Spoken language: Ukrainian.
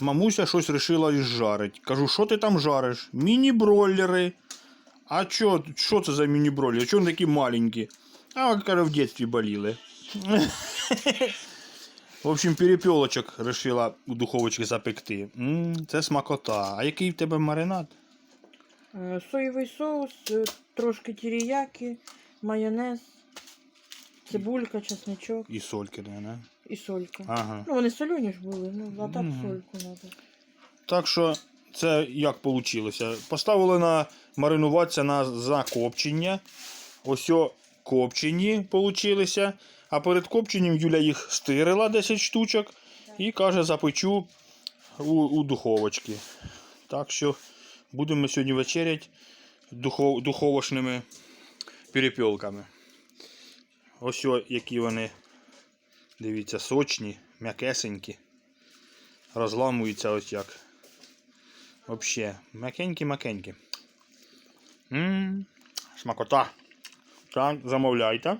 мамуся щось вирішила жарить. Кажу, що ти там жариш? Міні-бройлери. А чо, що це за міні-бройлери? Вони такі маленькі? А, каже, в дитинстві боліли. В общем, перепілочок вирішила у духовочці запекти. м це смакота. А який в тебе маринад? Е, Соєвий соус, е, трошки тіріяки, майонез, цибулька, чесничок І сольки, не? і солька. Ага. Ну, вони солені ж були, ну, а так Мгм. сольку треба. Так що це як вийшло? Поставили на маринуватися на закопчення. Ось копчені получилися. А перед копченням Юля їх стирила 10 штучок і каже, запечу у, у духовочці. Так що будемо сьогодні вечеряти духов, духовочними перепілками. Ось які вони, дивіться, сочні, м'якесенькі. Розламуються ось як. Взагалі, м'якенькі-макенькі. Ммм, смакота. Так, замовляйте.